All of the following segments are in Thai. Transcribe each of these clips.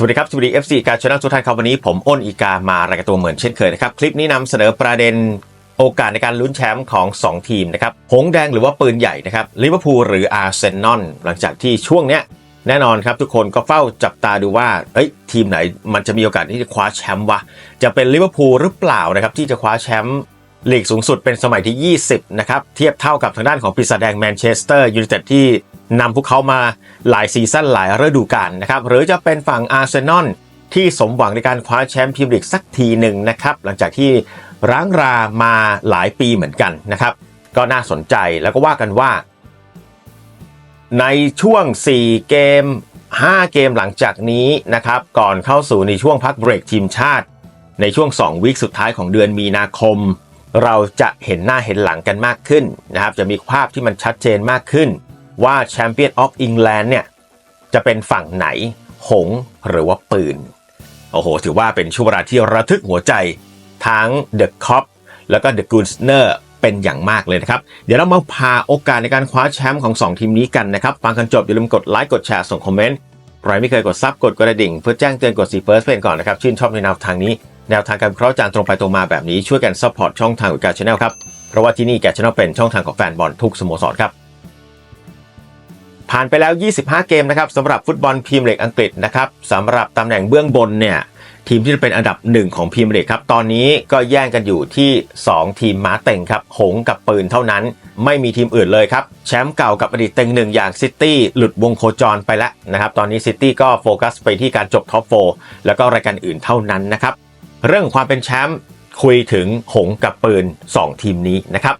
สวัสดีครับสวัสดี FC การชนะทุกท่านครับวันนี้ผมอ้นอีกามารายการตัวเหมือนเช่นเคยนะครับ คลิปนี้นำเสนอประเด็นโอกาสในการลุ้นแชมป์ของ 2 ทีมนะครับหงแดงหรือว่าปืนใหญ่นะครับลิเวอร์พูลหรืออาร์เซนอลหลังจากที่ช่วงเนี้ยแน่นอนครับทุกคนก็เฝ้าจับตาดูว่าเอ้ยทีมไหนมันจะมีโอกาสที่จะคว้าแชมป์วะจะเป็นลิเวอร์พูลหรือเปล่านะครับที่จะคว้าแชมป์ลีกสูงสุดเป็นสมัยที่ 20 นะครับ เทียบเท่ากับทางด้านของปีศาจแดงแมนเชสเตอร์ยูไนเต็ดที่ นำพวกเขามาหลายซีซั่นหลายฤดูกาลนะครับ หรือจะเป็นฝั่งอาร์เซนอลที่สมหวังในการคว้าแชมป์พรีเมียร์ลีกสักทีหนึ่งนะครับ หลังจากที่ร้างรามาหลายปีเหมือนกันนะครับ ก็น่าสนใจแล้วก็ว่ากันว่า ในช่วง 4 เกม 5 เกมหลังจากนี้นะครับ ก่อนเข้าสู่ในช่วงพักเบรกทีมชาติ ในช่วง 2 วีคสุดท้ายของเดือนมีนาคม เราจะเห็นหน้าเห็นหลังกันมากขึ้นนะครับ จะมีภาพที่มันชัดเจนมากขึ้น ว่าแชมเปี้ยนออฟอิงแลนด์เนี่ยจะเป็นฝั่งไหนหงหรือว่าปืน โอ้โห ถือว่าเป็นช่วงเวลาที่ระทึกหัวใจทั้งเดอะคอปแล้วก็เดอะกูนสเนอร์เป็นอย่างมากเลยนะครับ เดี๋ยวเรามาพาโอกาสในการคว้าแชมป์ของ 2 ทีมนี้กันนะครับ ฟังกันจบอย่าลืมกดไลค์กดแชร์ส่งคอมเมนต์ใครไม่เคยกดซับกดกระดิ่ง เพื่อแจ้งเตือนกดสีเฟิร์สเป็นก่อนนะครับ ชื่นชอบในแนวทางนี้ แนวทางการเคราะห์จานตรงไปตรงมาแบบนี้ช่วยกันซัพพอร์ตช่องทางของการชาแนลครับเพราะว่าที่นี่แกชาแนลเป็นช่องทางของแฟนบอลทุกสโมสรครับ ผ่านไปแล้ว 25 เกมนะครับสำหรับฟุตบอลพรีเมียร์ลีกอังกฤษนะครับสำหรับตำแหน่งเบื้องบนเนี่ยทีมที่จะเป็นอันดับหนึ่งของพรีเมียร์ลีกครับตอนนี้ก็แย่งกันอยู่ที่ 2 ทีมม้าเต็งครับหงกับปืนเท่านั้น ไม่มีทีมอื่นเลยครับแชมป์เก่ากับอดีตเต็งหนึ่งอย่างซิตี้หลุดวงโคจรไปแล้วนะครับตอนนี้ซิตี้ก็โฟกัสไปที่การจบท็อปโฟแล้วก็รายการอื่นเท่านั้นนะครับเรื่องความเป็นแชมป์คุยถึงหงกับปืน 2 ทีมนี้นะครับ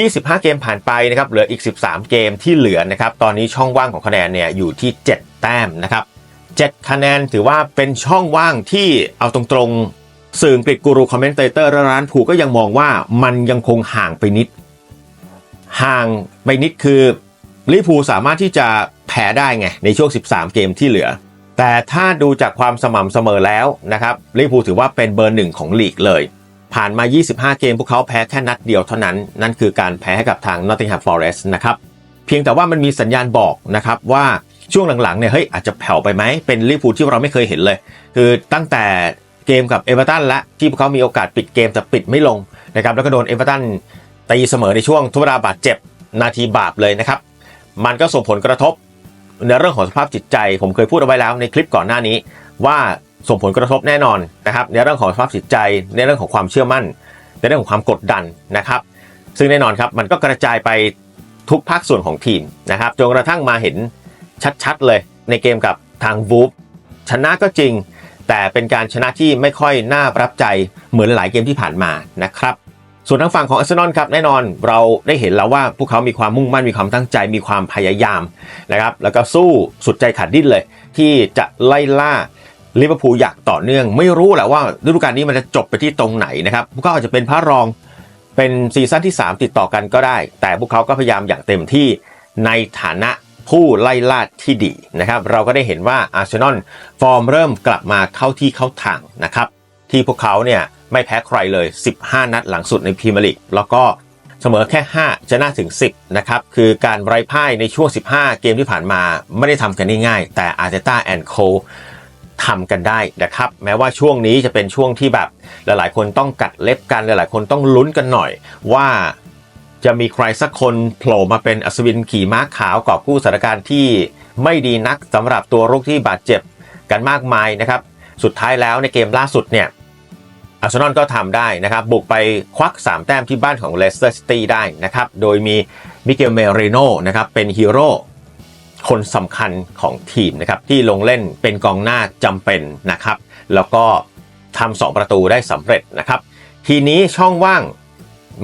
25 เกมผ่านไปนะครับเหลืออีก 13 เกมที่เหลือนะครับตอนนี้ช่องว่างของคะแนนเนี่ยอยู่ที่ 7 แต้มนะครับ7คะแนนถือว่าเป็นช่องว่างที่เอาตรงๆสื่ออังกฤษกูรูคอมเมนเตเตอร์ร้านผูก็ยังมองว่ามันยังคงห่างไปนิด ห่างไปนิดคือลิพูสามารถที่จะแพ้ได้ไงในช่วง 13 เกมที่เหลือ แต่ถ้าดูจากความสม่ำเสมอแล้วนะครับลิพูถือว่าเป็นเบอร์หนึ่งของลีกเลย ผ่านมา 25 เกมพวกเขาแพ้แค่นัดเดียวเท่านั้น นั่นคือการแพ้ให้กับทาง Nottingham Forest นะครับ เพียงแต่ว่ามันมีสัญญาณบอกนะครับว่าช่วงหลังๆเนี่ยเฮ้ยอาจจะแผ่วไปไหมเป็นลิเวอร์พูที่เราไม่เคยเห็นเลย คือตั้งแต่เกมกับเอเวอร์ตันและที่พวกเขามีโอกาสปิดเกมแต่ปิดไม่ลงนะครับแล้วก็โดนเอเวอร์ตันตีเสมอในช่วงทุบราบาดเจ็บนาทีบาปเลยนะครับ มันก็ส่งผลกระทบในเรื่องของสภาพจิตใจ ผมเคยพูดเอาไว้แล้วในคลิปก่อนหน้านี้ ว่า ส่งผลกระทบแน่นอนนะครับในเรื่องของสภาพจิตใจ ในเรื่องของความเชื่อมั่น ในเรื่องของความกดดันนะครับ ซึ่งแน่นอนครับมันก็กระจายไปทุกภาคส่วนของทีมนะครับจนกระทั่งมาเห็นชัดๆเลยในเกมกับทางวูฟชนะก็จริง แต่เป็นการชนะที่ไม่ค่อยน่าประทับใจเหมือนหลายเกมที่ผ่านมานะครับส่วนทางฝั่งของอาร์เซนอลครับแน่นอนเราได้เห็นแล้วว่าพวกเขามีความมุ่งมั่นมีความตั้งใจมีความพยายามนะครับแล้วก็สู้สุดใจขาดดิ้นเลย ที่จะไล่ล่า ลิเวอร์พูลอยากต่อเนื่อง ไม่รู้แหละว่าฤดูกาลนี้มันจะจบไปที่ตรงไหนนะครับพวกเขาอาจจะเป็นพระรองเป็นซีซั่นที่ 3 ติดต่อกันก็ได้ แต่พวกเขาก็พยายามอย่างเต็มที่ในฐานะผู้ไล่ล่าที่ดีนะครับ เราก็ได้เห็นว่าอาร์เซนอลฟอร์มเริ่มกลับมาเข้าที่เข้าทางนะครับ ที่พวกเขาเนี่ยไม่แพ้ใครเลย 15 นัดหลังสุดในพรีเมียร์ลีกแล้วก็เสมอแค่ 5 จะน่าถึง 10 นะครับ คือการไร้พ่ายในช่วง 15 เกมที่ผ่านมาไม่ได้ทำกันง่ายๆ แต่อาร์เตต้าแอนโค ทำกันได้นะครับ แม้ว่าช่วงนี้จะเป็นช่วงที่แบบหลายๆ คนต้องกัดเล็บกันหลายๆ คนต้องลุ้นกันหน่อย ว่าจะมีใครสักคนโผล่มาเป็นอัศวินขี่ม้าขาวกอบกู้สถานการณ์ที่ไม่ดีนักสำหรับตัวโรุกที่บาดเจ็บกันมากมายนะครับ สุดท้ายแล้วในเกมล่าสุดเนี่ยอาร์เซนอลก็ทำได้นะครับ บุกไปควัก 3 แต้มที่บ้านของเลสเตอร์ซิตี้ได้นะครับ โดยมีมิเกลเมเรโนนะครับเป็นฮีโร่ คนสำคัญของทีมนะครับที่ลงเล่นเป็นกองหน้าจำเป็นนะครับ แล้วก็ทำสองประตูได้สำเร็จนะครับ ทีนี้ช่องว่าง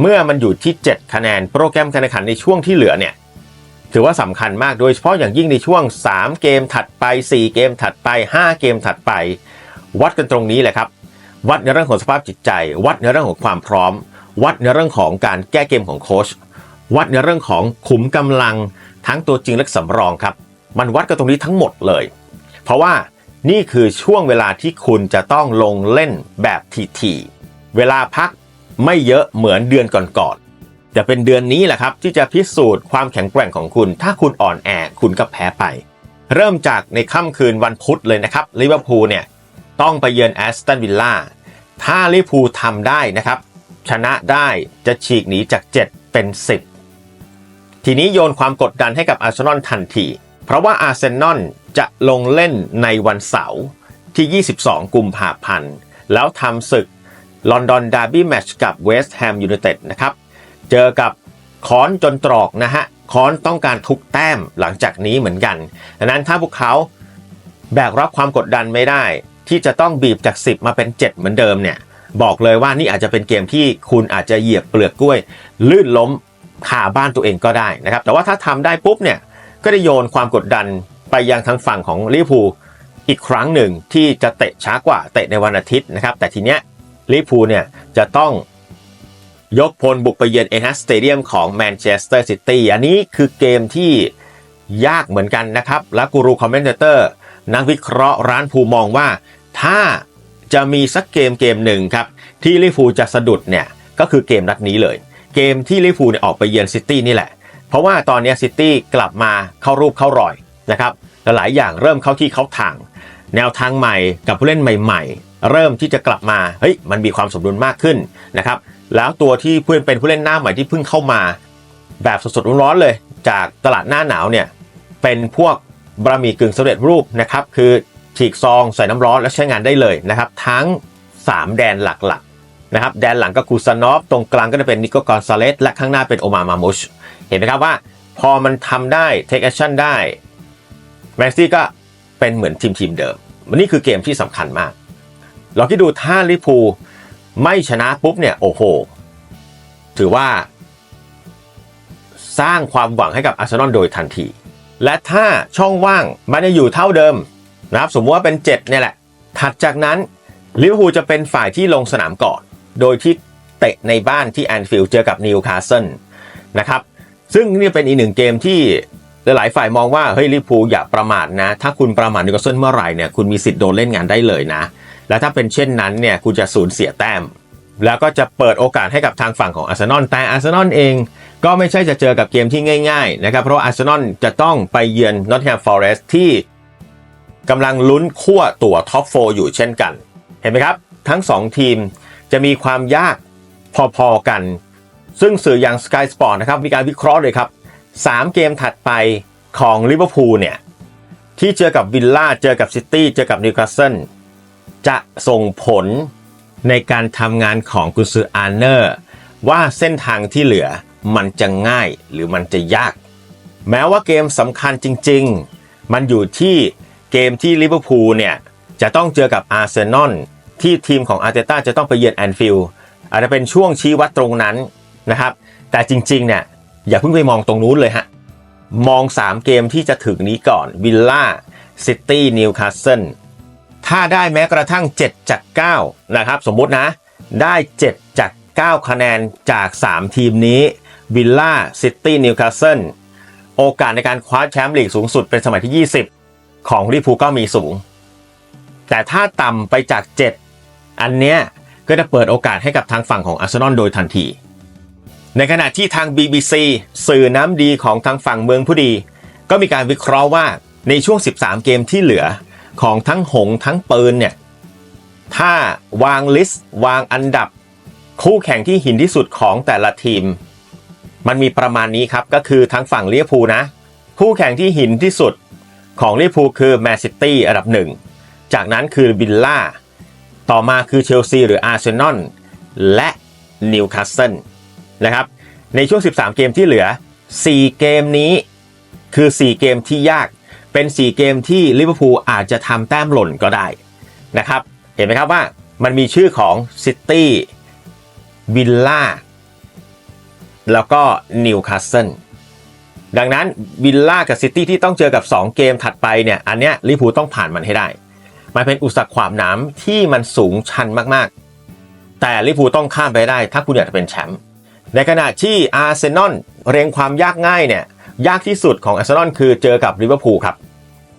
เมื่อมันอยู่ที่ 7 คะแนนโปรแกรมการแข่งขันในช่วงที่เหลือเนี่ยถือว่าสำคัญมากโดยเฉพาะอย่างยิ่งในช่วง 3 เกมถัดไป 4 เกมถัดไป 5 เกมถัดไป วัดกันตรงนี้แหละครับ วัดในเรื่องของสภาพจิตใจ วัดในเรื่องของความพร้อม วัดในเรื่องของการแก้เกมของโค้ช วัดในเรื่องของขุมกำลังทั้งตัวจริงและสำรองครับ มันวัดกันตรงนี้ทั้งหมดเลย เพราะว่านี่คือช่วงเวลาที่คุณจะต้องลงเล่นแบบทีๆเวลาพักไม่เยอะเหมือนเดือนก่อนๆจะเป็นเดือนนี้แหละครับที่จะพิสูจน์ความแข็งแกร่งของคุณ ถ้าคุณอ่อนแอคุณก็แพ้ไป เริ่มจากในค่ำคืนวันพุธเลยนะครับลิเวอร์พูลเนี่ยต้องไปเยือนแอสตันวิลล่าถ้าลิเวอร์พูลทำได้นะครับ ชนะได้จะฉีกหนีจาก 7 เป็น 10 ทีนี้โยนความกดดันให้กับอาร์เซนอลทันที เพราะว่าอาร์เซนอลจะลงเล่นในวันเสาร์ที่ 22 กุมภาพันธ์ แล้วทำศึกลอนดอนดาร์บี้แมตช์กับเวสต์แฮมยูไนเต็ดนะครับ เจอกับคอนจนตรอกนะฮะคอนต้องการทุกแต้มหลังจากนี้เหมือนกันดังนั้นถ้าพวกเขาแบกรับความกดดันไม่ได้ ที่จะต้องบีบจาก 10 มาเป็น 7 เหมือนเดิมเนี่ย บอกเลยว่านี่อาจจะเป็นเกมที่คุณอาจจะเหยียบเปลือกกล้วย ลื่นล้ม ขาบ้านตัวเองก็ได้นะครับ แต่ว่าถ้าทำได้ปุ๊บเนี่ยก็ได้โยนความกดดันไปยังทางฝั่งของลิเวอร์พูลอีกครั้งหนึ่งที่จะเตะช้ากว่าเตะในวันอาทิตย์นะครับ แต่ทีเนี้ยลิเวอร์พูลเนี่ยจะต้องยกพลบุกไปเยือนเอนัสสเตเดียมของแมนเชสเตอร์ซิตี้อันนี้คือเกมที่ยากเหมือนกันนะครับ และกูรูคอมเมนเตอร์นักวิเคราะห์ร้านภูมองว่า ถ้าจะมีสักเกมเกมหนึ่งครับ ที่ลิเวอร์พูจะสะดุดเนี่ย ก็คือเกมนัดนี้เลย เกมที่ลิเวอร์พูเนี่ยออกไปเยือนซิตี้นี่แหละ เพราะว่าตอนนี้ซิตี้กลับมาเข้ารูปเข้ารอยนะครับหลายอย่างเริ่มเข้าที่เข้าทาง แนวทางใหม่กับผู้เล่นใหม่ ๆ เริ่มที่จะกลับมาเฮ้ยมันมีความสมดุลมากขึ้นนะครับแล้วตัวที่เพื่อนเป็นผู้เล่นหน้าใหม่ที่เพิ่งเข้ามา แบบสดๆร้อนๆเลย จากตลาดหน้าหนาวเนี่ยเป็นพวกบะหมี่กึ่งสำเร็จรูปนะครับคือฉีกซองใส่น้ำร้อนแล้วใช้งานได้เลยนะครับทั้ง 3 แดนหลักๆ นะครับแดนหลังก็คูซานอฟตรงกลางก็จะเป็นนิโกกอนซาเลสและข้างหน้าเป็นโอมามามุชเห็นไหมครับว่าพอมันทำได้เทคแอคชั่นได้แมนซี่ก็เป็นเหมือนทีมทีมเดิมวันนี้คือเกมที่สำคัญมาก เราคิดดูถ้าลิพูไม่ชนะปุ๊บเนี่ยโอ้โห ถือว่า สร้างความหวังให้กับอาร์เซนอลโดยทันที และถ้าช่องว่างมันจะอยู่เท่าเดิมนะครับสมมติว่าเป็น 7 เนี่ยแหละ ถัดจากนั้นลิเวอร์พูลจะเป็นฝ่ายที่ลงสนามก่อน โดยที่เตะในบ้านที่แอนฟิลด์เจอกับนิวคาสเซิลนะครับ ซึ่งนี่เป็นอีกหนึ่งเกมที่หลายฝ่ายมองว่าเฮ้ยลิพูอย่าประมาทนะ ถ้าคุณประมาทนิวคาสเซิลเมื่อไหร่เนี่ยคุณมีสิทธิ์โดนเล่นงานได้เลยนะ และถ้าเป็นเช่นนั้นเนี่ยคุณจะสูญเสียแต้ม แล้วก็จะเปิดโอกาสให้กับทางฝั่งของอาร์เซนอลแต่อาร์เซนอลเองก็ไม่ใช่จะเจอกับเกมที่ง่ายๆนะครับเพราะอาร์เซนอลจะต้องไปเยือนนอตแฮมฟอเรสต์ที่กำลังลุ้นขั้วตั๋วท็อปโฟอยู่เช่นกัน เห็นไหมครับ ทั้ง 2 ทีม จะมีความยากพอๆกัน ซึ่งสื่ออย่าง Sky Sport นะครับมีการวิเคราะห์เลยครับ 3 เกมถัดไปของลิเวอร์พูลเนี่ยที่เจอกับวิลล่าเจอกับซิตี้เจอกับนิวคาสเซิลจะส่งผลในการทำงานของกุนซืออาร์เนอร์ ว่าเส้นทางที่เหลือมันจะง่ายหรือมันจะยาก แม้ว่าเกมสำคัญจริง ๆ มันอยู่ที่เกมที่ลิเวอร์พูลเนี่ยจะต้องเจอกับอาร์เซนอล ที่ทีมของอาร์เตต้าจะต้องไปเยือนแอนฟิลด์อาจจะเป็นช่วงชี้วัดตรงนั้นนะครับ แต่จริงๆเนี่ยอย่าเพิ่งไปมองตรงนู้นเลยฮะ มอง 3 เกมที่จะถึงนี้ก่อนวิลล่าซิตี้นิวคาสเซิลถ้าได้แม้กระทั่ง 7 จาก 9 นะครับ สมมุตินะ ได้ 7 จาก 9 คะแนนจาก 3 ทีมนี้วิลล่าซิตี้นิวคาสเซิลโอกาสในการคว้าแชมป์ลีกสูงสุดเป็นสมัยที่ 20 ของลิพูก็มีสูง แต่ถ้าต่ำไปจาก 7 อันเนี้ยก็จะเปิดโอกาสให้กับทางฝั่งของอาร์เซนอลโดยทันที ในขณะที่ทาง BBC สื่อน้ำดีของทางฝั่งเมืองผู้ดี ก็มีการวิเคราะห์ว่าในช่วง 13 เกมที่เหลือของทั้งหงทั้งปืนเนี่ยถ้าวางลิสต์ วางอันดับ คู่แข่งที่หินที่สุดของแต่ละทีม มันมีประมาณนี้ครับก็คือทางฝั่งลิเวอร์พูนะ คู่แข่งที่หินที่สุดของลิเวอร์พูคือแมนซิตี้อันดับหนึ่งจากนั้นคือบิลล่า ต่อมาคือเชลซีหรืออาร์เซนอลและนิวคาสเซิลนะครับ ในช่วง 13 เกมที่เหลือ 4 เกมนี้คือ 4 เกมที่ยาก เป็น 4 เกมที่ลิเวอร์พูลอาจจะทำแต้มหล่นก็ได้นะครับ เห็นไหมครับว่ามันมีชื่อของซิตี้วิลล่าแล้วก็นิวคาสเซิลดังนั้นวิลล่ากับซิตี้ที่ต้องเจอกับ 2 เกมถัดไปเนี่ย อันเนี้ยลิเวอร์พูลต้องผ่านมันให้ได้ มันเป็นอุปสรรคความหนามที่มันสูงชันมากๆ แต่ลิเวอร์พูลต้องข้ามไปได้ ถ้าคุณอยากจะเป็นแชมป์ในขณะที่อาร์เซนอลเรียงความยากง่ายเนี่ยยากที่สุดของอาร์เซนอลคือเจอกับลิเวอร์พูลครับ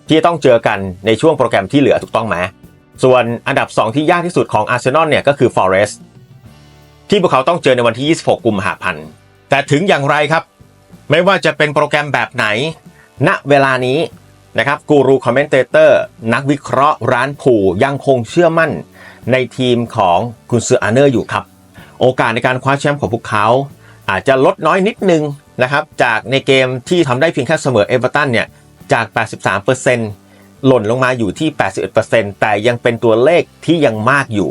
ที่ต้องเจอกันในช่วงโปรแกรมที่เหลือถูกต้องไหมส่วนอันดับ 2 ที่ยากที่สุดของอาร์เซนอลเนี่ยก็คือฟอเรสที่พวกเขาต้องเจอในวันที่ 26 กุมภาพันธ์แต่ถึงอย่างไรครับ ไม่ว่าจะเป็นโปรแกรมแบบไหน ณเวลานี้ นะครับกูรูคอมเมนเตเตอร์นักวิเคราะห์ร้านผูยังคงเชื่อมั่น ในทีมของคุณซืออาเนอร์อยู่ครับ โอกาสในการคว้าแชมป์ของพวกเขา อาจจะลดน้อยนิดนึงนะครับจากในเกมที่ทำได้เพียงแค่เสมอเอเวอร์ตันเนี่ยจาก 83%หล่นลงมาอยู่ที่ 81%แต่ยังเป็นตัวเลขที่ยังมากอยู่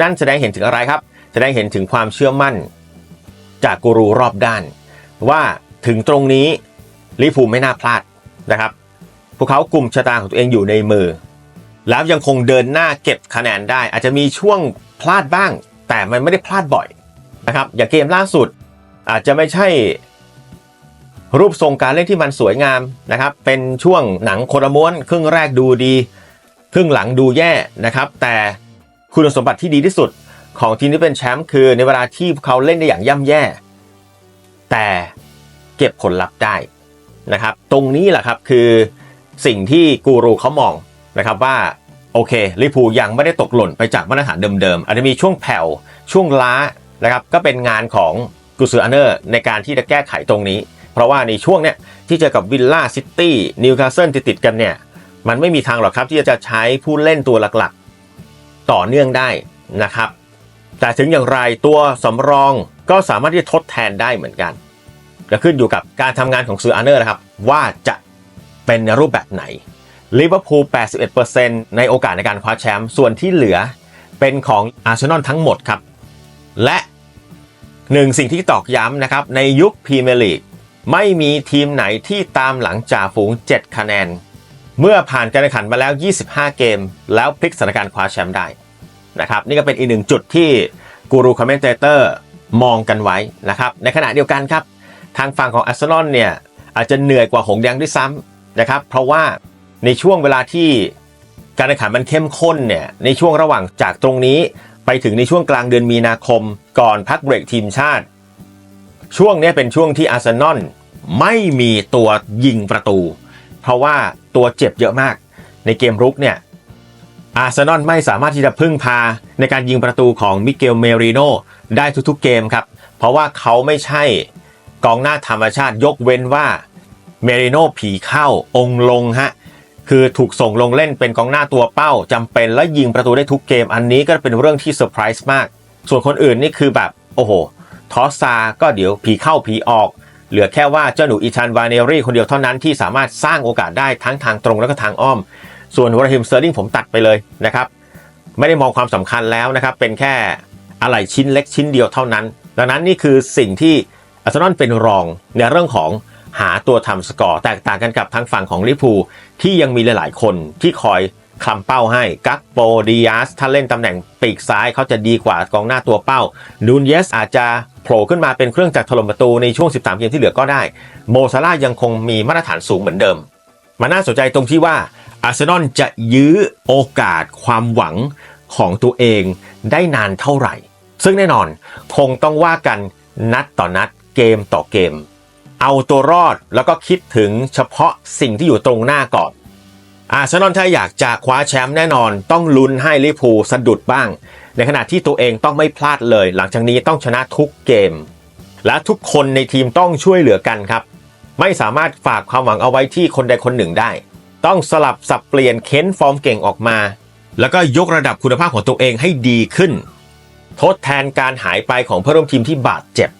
นั่นแสดงเห็นถึงอะไรครับ แสดงเห็นถึงความเชื่อมั่น จากกูรูรอบด้าน ว่าถึงตรงนี้ลิเวอร์พูไม่น่าพลาดนะครับ พวกเขากลุ่มชะตาของตัวเองอยู่ในมือ แล้วยังคงเดินหน้าเก็บคะแนนได้ อาจจะมีช่วงพลาดบ้าง แต่มันไม่ได้พลาดบ่อยนะครับ อย่างเกมล่าสุด อาจจะไม่ใช่รูปทรงการเล่นที่มันสวยงามนะครับ เป็นช่วงหนังคนละม้วนครึ่งแรกดูดี ครึ่งหลังดูแย่นะครับ แต่คุณสมบัติที่ดีที่สุดของทีมที่เป็นแชมป์คือในเวลาที่พวกเขาเล่นได้อย่างย่ำแย่ แต่เก็บผลลัพธ์ได้นะครับ ตรงนี้แหละครับคือ สิ่งที่กูรูเขามองนะครับว่าโอเคลิพูยังไม่ได้ตกหล่นไปจากมาตรฐานเดิมๆอาจจะมีช่วงแผ่วช่วงล้านะครับก็เป็นงานของกูซูอาเนอร์ในการที่จะแก้ไขตรงนี้ เพราะว่าในช่วงเนี้ยที่เจอกับวิลล่าซิตี้นิวคาสเซิลติดๆกันเนี่ยมันไม่มีทางหรอกครับที่จะใช้ผู้เล่นตัวหลักๆ ต่อเนื่องได้นะครับ แต่ถึงอย่างไรตัวสำรองก็สามารถที่จะทดแทนได้เหมือนกันจะขึ้นอยู่กับการทำงานของซูอาร์เนอร์นะครับว่าจะ เป็นในรูปแบบไหนลิเวอร์พูล 81%ในโอกาสในการคว้าแชมป์ ส่วนที่เหลือเป็นของอาร์เซนอลทั้งหมดครับ และหนึ่งสิ่งที่ตอกย้ำนะครับ ในยุคพรีเมียร์ลีกไม่มีทีมไหนที่ตามหลังจ่าฝูง 7 คะแนน เมื่อผ่านการแข่งขันมาแล้ว 25 เกม แล้วพลิกสถานการณ์คว้าแชมป์ได้นะครับ นี่ก็เป็นอีกหนึ่งจุดที่กูรูคอมเมนเตเตอร์มองกันไว้นะครับ ในขณะเดียวกันครับ ทางฝั่งของอาร์เซนอลเนี่ยอาจจะเหนื่อยกว่าหงแดงด้วยซ้ำ นะครับ เพราะว่าในช่วงเวลาที่การแข่งขันมันเข้มข้นเนี่ยในช่วงระหว่างจากตรงนี้ไปถึงในช่วงกลางเดือนมีนาคม ก่อนพักเบรกทีมชาติ ช่วงนี้เป็นช่วงที่อาร์เซนอลไม่มีตัวยิงประตู เพราะว่าตัวเจ็บเยอะมาก ในเกมรุกเนี่ยอาร์เซนอลไม่สามารถที่จะพึ่งพาในการยิงประตูของมิเกลเมริโนได้ทุกๆเกมครับ เพราะว่าเขาไม่ใช่กองหน้าธรรมชาติยกเว้นว่า เมริโนผีเข้าองลงฮะคือถูกส่งลงเล่นเป็นกองหน้าตัวเป้าจำเป็นและยิงประตูได้ทุกเกมอันนี้ก็เป็นเรื่องที่เซอร์ไพรส์มาก ส่วนคนอื่นนี่คือแบบโอ้โหทอสซาก็เดี๋ยวผีเข้าผีออก เหลือแค่ว่าเจ้าหนูอีชานวาเนรี่คนเดียวเท่านั้นที่สามารถสร้างโอกาสได้ทั้งทางตรงและก็ทางอ้อม ส่วนวราฮิมเซอร์ลิงผมตัดไปเลยนะครับไม่ได้มองความสำคัญแล้วนะครับเป็นแค่อะไรชิ้นเล็กชิ้นเดียวเท่านั้น ดังนั้นนี่คือสิ่งที่อาร์เซนอลเป็นรองในเรื่องของ หาตัวทำสกอร์แตกต่างกันกับทางฝั่งของลิพูที่ยังมีหลายๆ คนที่คอยคลำเป้าให้ กักโปดิอาสถ้าเล่นตำแหน่งปีกซ้ายเขาจะดีกว่ากองหน้าตัวเป้านูนเยสอาจจะโผล่ขึ้นมาเป็นเครื่องจักรถล่มประตูในช่วง 13 เกมที่เหลือก็ได้ โมซาร่ายังคงมีมาตรฐานสูงเหมือนเดิม มันน่าสนใจตรงที่ว่าอาร์เซนอลจะยื้อโอกาสความหวังของตัวเองได้นานเท่าไหร่ ซึ่งแน่นอนคงต้องว่ากันนัดต่อนัดเกมต่อเกม เอาตัวรอดแล้วก็คิดถึงเฉพาะสิ่งที่อยู่ตรงหน้าก่อนอาร์เซนอลถ้าอยากจะคว้าแชมป์แน่นอน ต้องลุ้นให้ลิเวอร์พูลสะดุดบ้าง ในขณะที่ตัวเองต้องไม่พลาดเลย หลังจากนี้ต้องชนะทุกเกม และทุกคนในทีมต้องช่วยเหลือกันครับ ไม่สามารถฝากความหวังเอาไว้ที่คนใดคนหนึ่งได้ ต้องสลับสับเปลี่ยนเค้นฟอร์มเก่งออกมา แล้วก็ยกระดับคุณภาพของตัวเองให้ดีขึ้น ทดแทนการหายไปของเพื่อนร่วมทีมที่บาดเจ็บ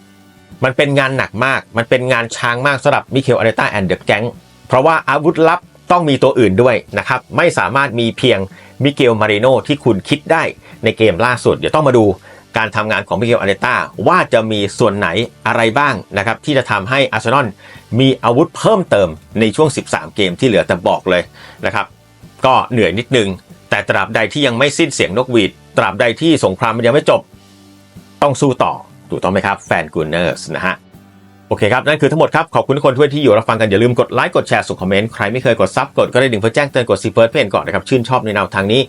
มันเป็นงานหนักมาก มันเป็นงานช้างมากสำหรับมิเคลอาเรต้าแอนเดอร์แก๊งเพราะว่าอาวุธลับต้องมีตัวอื่นด้วยนะครับ ไม่สามารถมีเพียงมิเกลมาริโนที่คุณคิดได้ในเกมล่าสุด เดี๋ยวต้องมาดูการทำงานของมิเกลอาเรต้าว่าจะมีส่วนไหนอะไรบ้างนะครับ ที่จะทำให้อาร์เซนอลมีอาวุธเพิ่มเติมในช่วง 13 เกมที่เหลือแต่บอกเลยนะครับ ก็เหนื่อยนิดนึง แต่ตราบใดที่ยังไม่สิ้นเสียงนกหวีด ตราบใดที่สงครามมันยังไม่จบ ต้องสู้ต่อ ถูกต้องไหมครับแฟนกูเนอร์สนะฮะโอเคครับ นั่นคือทั้งหมดครับ ขอบคุณทุกคนทุกที่อยู่รับฟังกัน อย่าลืมกดไลค์กดแชร์ส่งคอมเมนต์ ใครไม่เคยกดซับกดก็ได้ดึงเพื่อแจ้งเตือนกดซีเฟิร์สเพนก่อนนะครับ ชื่นชอบในแนวทางนี้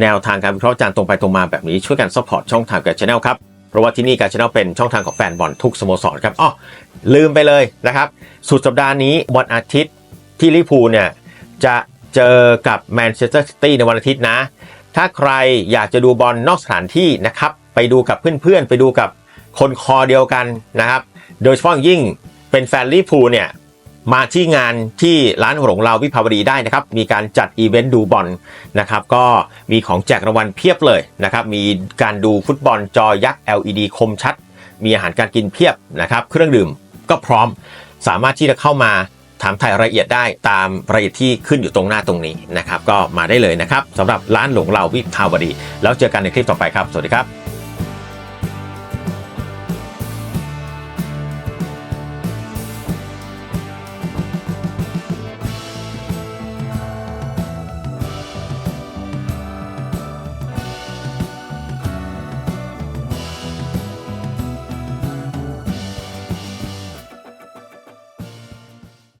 แนวทางการวิเคราะห์จานตรงไปตรงมาแบบนี้ช่วยกันซัพพอร์ตช่องทางกับช anel ครับ เพราะว่าที่นี่การช anel เป็นช่องทางของแฟนบอลทุกสโมสรครับอ๋อลืมไปเลยนะครับสุดสัปดาห์นี้วันอาทิตย์ที่ลิเวอร์พูลเนี่ยจะเจอกับแมนเชสเตอร์ซิตี้ในวันอาทิตย์นะ ถ้าใครอยากจะดูบอลนอกสถานที่นะครับไปดูกับเพื่อนๆ ไปดูกับ คนคอเดียวกันนะครับ โดยเฉพาะยิ่งเป็นแฟนลิเวอร์พูลเนี่ยมาที่งานที่ร้านหลงเราวิภาวดีได้นะครับ มีการจัดอีเวนต์ดูบอลนะครับ ก็มีของแจกรางวัลเพียบเลยนะครับ มีการดูฟุตบอลจอยักษ์ LED คมชัด มีอาหารการกินเพียบนะครับ เครื่องดื่มก็พร้อมสามารถที่จะเข้ามาถามถ่ายรายละเอียดได้ตามรายละเอียดที่ขึ้นอยู่ตรงหน้าตรงนี้นะครับ ก็มาได้เลยนะครับสำหรับร้านหลงเราวิภาวดี แล้วเจอกันในคลิปต่อไปครับ สวัสดีครับ